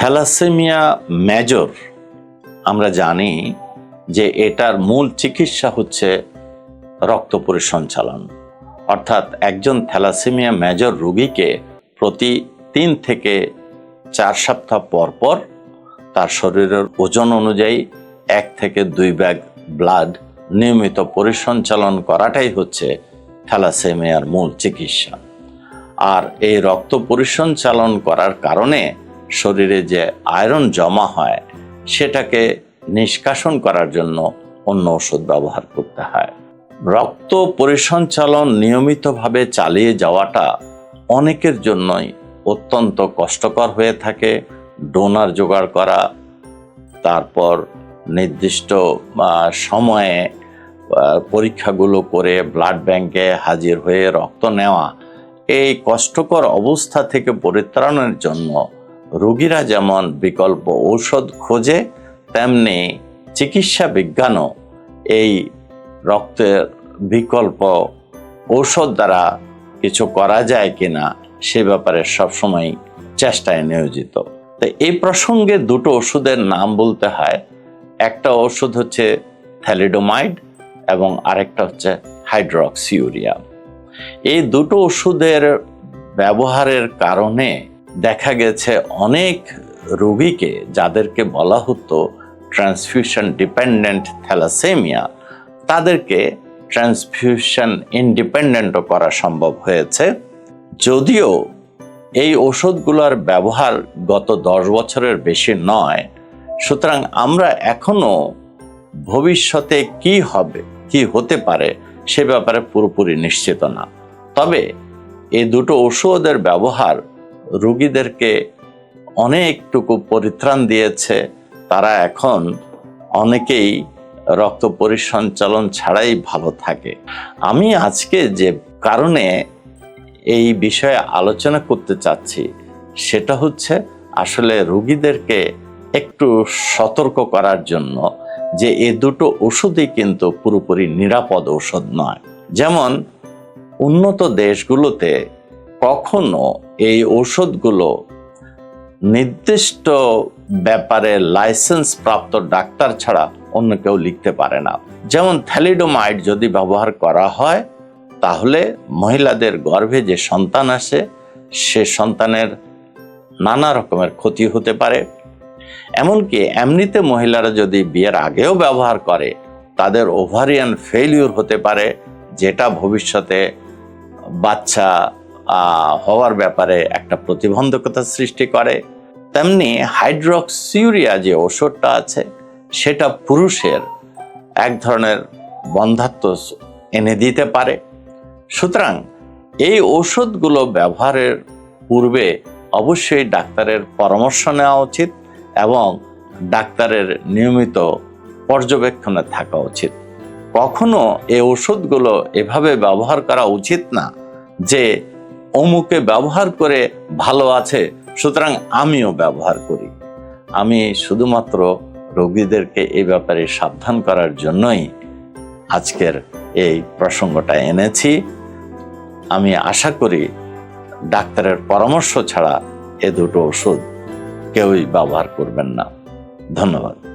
Thalassaemia major, আমরা জানি যে এটার মূল চিকিৎসা হচ্ছে রক্ত পরিসঞ্চালন। অর্থাৎ একজন থ্যালাসেমিয়া মেজর রোগীকে প্রতি তিন থেকে চার সপ্তাহ পর পর তার শরীরের ওজন অনুযায়ী এক থেকে দুই ব্যাগ ব্লাড নিয়মিত পরিসঞ্চালন করাটাই হচ্ছে থ্যালাসেমিয়ার মূল চিকিৎসা। আর এই রক্ত পরিসঞ্চালন করার কারণে শরীরে যে আয়রন জমা হয়, সেটাকে নিষ্কাশন করার জন্য অন্য ওষুধ ব্যবহার করতে হয়। রক্ত পরিসঞ্চালন নিয়মিতভাবে চালিয়ে যাওয়াটা অনেকের জন্যই অত্যন্ত কষ্টকর হয়ে থাকে, ডোনার জোগাড় করা, তারপর নির্দিষ্ট সময়ে পরীক্ষাগুলো করে ব্লাড ব্যাংকে হাজির হয়ে রক্ত নেওয়া, এই কষ্টকর অবস্থা থেকে পরিত্রাণের জন্য রোগীরা যেমন বিকল্প ঔষধ খোঁজে, তেমনি চিকিৎসা বিজ্ঞানও এই রক্তের বিকল্প ঔষধ দ্বারা কিছু করা যায় কিনা সে ব্যাপারে সবসময় চেষ্টায় নিয়োজিত। তো এই প্রসঙ্গে দুটো ওষুধের নাম বলতে হয়। একটা ওষুধ হচ্ছে থ্যালিডোমাইড এবং আরেকটা হচ্ছে হাইড্রক্সিউরিয়া এই দুটো ওষুধের ব্যবহারের কারণে দেখা গেছে অনেক রোগীকে যাদেরকে বলা হতো ট্রান্সফিউশন ডিপেন্ডেন্ট থ্যালাসেমিয়া তাদেরকে ট্রান্সফিউশন ইন্ডিপেন্ডেন্টও করা সম্ভব হয়েছে। যদিও এই ওষুধগুলোর ব্যবহার গত দশ বছরের বেশি নয়, সুতরাং আমরা এখনও ভবিষ্যতে কি হবে, কি হতে পারে সে ব্যাপারে পুরোপুরি নিশ্চিত না। তবে এই দুটো ওষুধের ব্যবহার রোগীদেরকে অনেকটুকু পরিত্রাণ দিয়েছে, তারা এখন অনেকেই রক্ত পরিসঞ্চালন ছাড়াই ভালো থাকে। আমি আজকে যে কারণে এই বিষয়ে আলোচনা করতে চাচ্ছি, সেটা হচ্ছে আসলে রোগীদেরকে একটু সতর্ক করার জন্য যে এ দুটো ওষুধই কিন্তু পুরোপুরি নিরাপদ ওষুধ নয়। যেমন উন্নত দেশগুলোতে কখনো এই ঔষধগুলো নির্দিষ্ট ব্যাপারে লাইসেন্স প্রাপ্ত ডাক্তার ছাড়া অন্য কেউ লিখতে পারে না। যেমন থ্যালিডোমাইড যদি ব্যবহার করা হয়, তাহলে মহিলাদের গর্ভে যে সন্তান আসে, সে সন্তানের নানা রকমের ক্ষতি হতে পারে। এমনকি এমনিতে মহিলারা যদি বিয়ের আগেও ব্যবহার করে, তাদের ওভারিয়ান ফেলিউর হতে পারে, যেটা ভবিষ্যতে বাচ্চা হওয়ার ব্যাপারে একটা প্রতিবন্ধকতা সৃষ্টি করে। তেমনি হাইড্রক্সিউরিয়া যে ওষুধটা আছে, সেটা পুরুষের এক ধরনের বন্ধাত্ম এনে দিতে পারে। সুতরাং এই ওষুধগুলো ব্যবহারের পূর্বে অবশ্যই ডাক্তারের পরামর্শ নেওয়া উচিত এবং ডাক্তারের নিয়মিত পর্যবেক্ষণে থাকা উচিত। কখনো এই ওষুধগুলো এভাবে ব্যবহার করা উচিত না যে অমুকে ব্যবহার করে ভালো আছে, সুতরাং আমিও ব্যবহার করি। আমি শুধুমাত্র রোগীদেরকে এই ব্যাপারে সাবধান করার জন্যই আজকের এই প্রসঙ্গটা এনেছি। আমি আশা করি ডাক্তারের পরামর্শ ছাড়া এ দুটো ওষুধ কেউই ব্যবহার করবেন না। ধন্যবাদ।